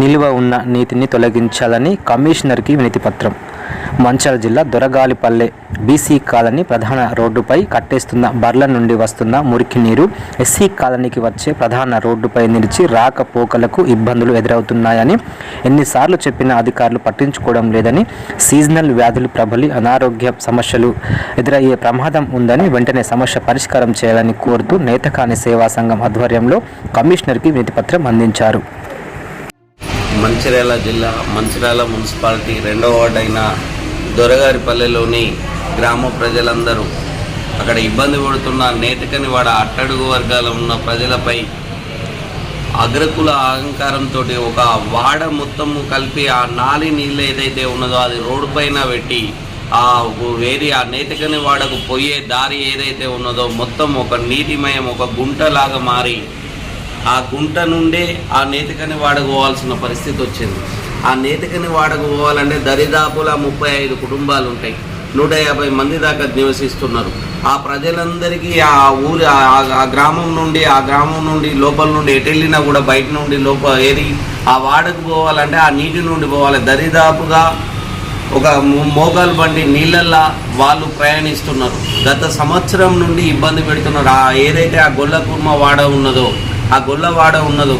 నిల్వ ఉన్న నీటిని తొలగించాలని కమిషనర్కి వినతిపత్రం. మంచాల జిల్లా దొరగాలిపల్లె బీసీ కాలనీ ప్రధాన రోడ్డుపై కట్టేస్తున్న బర్ల నుండి వస్తున్న మురికి నీరు ఎస్సీ కాలనీకి వచ్చే ప్రధాన రోడ్డుపై నిలిచి రాకపోకలకు ఇబ్బందులు ఎదురవుతున్నాయని ఎన్నిసార్లు చెప్పినా అధికారులు పట్టించుకోవడం లేదని సీజనల్ వ్యాధులు ప్రబలి అనారోగ్య సమస్యలు ఎదురయ్యే ప్రమాదం ఉందని వెంటనే సమస్య పరిష్కారం చేయాలని కోరుతూ నేతకాని సేవా సంఘం ఆధ్వర్యంలో కమిషనర్కి వినతిపత్రం అందించారు. మంచిర్యాల జిల్లా మంచిర్యాల మున్సిపాలిటీ రెండవ వార్డు అయిన దొరగారిపల్లెలోని గ్రామ ప్రజలందరూ అక్కడ ఇబ్బంది పడుతున్న నేతకని వాడ అట్టడుగు వర్గాల ఉన్న ప్రజలపై అగ్రకుల అహంకారంతో ఒక వాడ మొత్తము కలిపి ఆ నాలి నీళ్ళు ఏదైతే ఉన్నదో అది రోడ్డు పైన పెట్టి ఆ వేరే ఆ నేతకని వాడకు పోయే దారి ఏదైతే ఉన్నదో మొత్తం ఒక నీటిమయం ఒక గుంటలాగా మారి ఆ గుంట నుండే ఆ నేతికని వాడకపోవాల్సిన పరిస్థితి వచ్చింది. ఆ నేతికని వాడకపోవాలంటే దరిదాపులా ముప్పై ఐదు కుటుంబాలు ఉంటాయి. నూట యాభై మంది దాకా నివసిస్తున్నారు. ఆ ప్రజలందరికీ ఆ ఊరి ఆ- గ్రామం నుండి ఆ గ్రామం నుండి లోపల నుండి ఎటు వెళ్ళినా కూడా బయట నుండి లోపల ఏది ఆ వాడకు పోవాలంటే ఆ నీటి నుండి పోవాలి. దరిదాపుగా ఒక మోగాలు బండి నీళ్ళల్లా వాళ్ళు ప్రయాణిస్తున్నారు. గత సంవత్సరం నుండి ఇబ్బంది పెడుతున్నారు. ఆ ఏదైతే ఆ గొల్ల కుర్మ వాడ ఉన్నదో ఆ గొల్లవాడ ఉన్నదో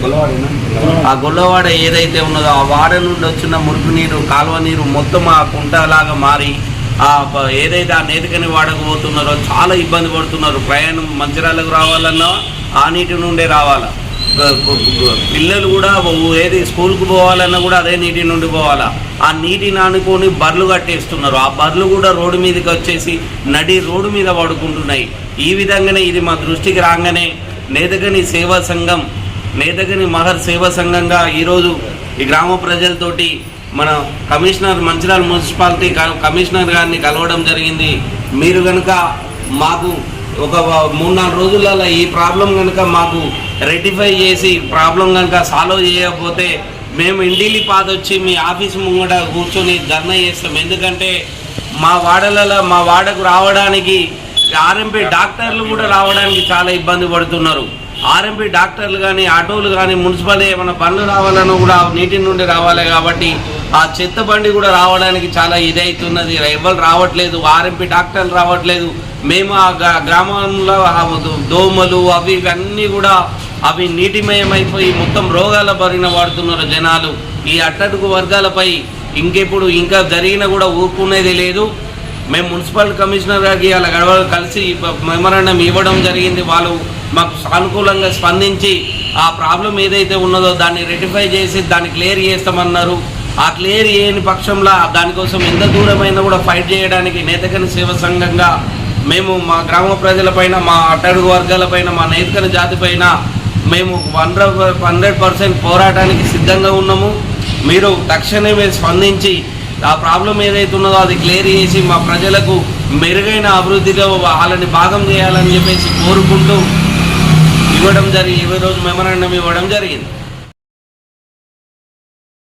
ఆ గొల్లవాడ ఏదైతే ఉన్నదో ఆ వాడ నుండి వచ్చిన మురుగు నీరు కాలువ నీరు మొత్తం ఆ కుంటలాగా మారి ఆ ఏదైతే ఆ నేతికని వాడకపోతున్నారో చాలా ఇబ్బంది పడుతున్నారు. ప్రయాణం మంచిరాలకు రావాలన్నా ఆ నీటి నుండే రావాలా? పిల్లలు కూడా ఏది స్కూల్కి పోవాలన్నా కూడా అదే నీటి నుండి పోవాలా? ఆ నీటిని ఆనుకొని బర్లు కట్టేస్తున్నారు. ఆ బర్లు కూడా రోడ్డు మీదకి వచ్చేసి నడి రోడ్డు మీద పడుకుంటున్నాయి. ఈ విధంగానే ఇది మా దృష్టికి రాగానే నేదగని సేవా సంఘం నేదగని మహర్ సేవా సంఘంగా ఈరోజు ఈ గ్రామ ప్రజలతోటి మన కమిషనర్ మంచిర్యాల మున్సిపాలిటీ క- కమిషనర్ గారిని కలవడం జరిగింది. మీరు కనుక మాకు ఒక మూడు నాలుగు రోజులలో ఈ ప్రాబ్లం కనుక మాకు రెటిఫై చేసి ప్రాబ్లం కనుక సాల్వ్ చేయకపోతే మేము ఇంటిలి పాదొచ్చి మీ ఆఫీస్ ముంగట కూర్చొని ధర్నా చేస్తాం. ఎందుకంటే మా వాడలలో మా వాడకు రావడానికి ఆర్ఎంపీ డాక్టర్లు కూడా రావడానికి చాలా ఇబ్బంది పడుతున్నారు. ఆర్ఎంపీ డాక్టర్లు కానీ ఆటోలు కానీ మున్సిపల్ ఏమైనా పనులు రావాలన్నా కూడా నీటి నుండి రావాలి కాబట్టి ఆ చెత్త బండి కూడా రావడానికి చాలా ఇదైతున్నది. ఎవరు రావట్లేదు ఆర్ఎంపీ డాక్టర్లు రావట్లేదు. మేము ఆ గ్రా- గ్రామంలో దోమలు అవి ఇవన్నీ కూడా అవి నీటిమయమైపోయి మొత్తం రోగాల బారిన పడుతున్నారు జనాలు. ఈ అట్టడుగు వర్గాలపై ఇంకెప్పుడు ఇంకా జరిగినా కూడా ఊరుకునేది లేదు. మేము మున్సిపల్ కమిషనర్ గారికి అలా గడవ కలిసి మెమరాండం ఇవ్వడం జరిగింది. వాళ్ళు మాకు సానుకూలంగా స్పందించి ఆ ప్రాబ్లం ఏదైతే ఉన్నదో దాన్ని రెటిఫై చేసి దాన్ని క్లియర్ చేస్తామన్నారు. ఆ క్లియర్ చేయని పక్షంలో దానికోసం ఎంత దూరమైనా కూడా ఫైట్ చేయడానికి నేతకని సేవ సంఘంగా మేము మా గ్రామ ప్రజలపైన మా అట్టడుగు వర్గాలపైన మా నేతకని జాతిపైన మేము హండ్రెడ్ హండ్రెడ్ పర్సెంట్ పోరాటానికి సిద్ధంగా ఉన్నాము. మీరు తక్షణమే స్పందించి ఆ ప్రాబ్లం ఏదైతే ఉన్నదో అది క్లియర్ చేసి మా ప్రజలకు మెరుగైన అభివృద్ధిలో వాళ్ళని భాగం చేయాలని చెప్పేసి కోరుకుంటూ ఇవ్వడం జరిగి ఈ రోజు మెమరాండం ఇవ్వడం జరిగింది.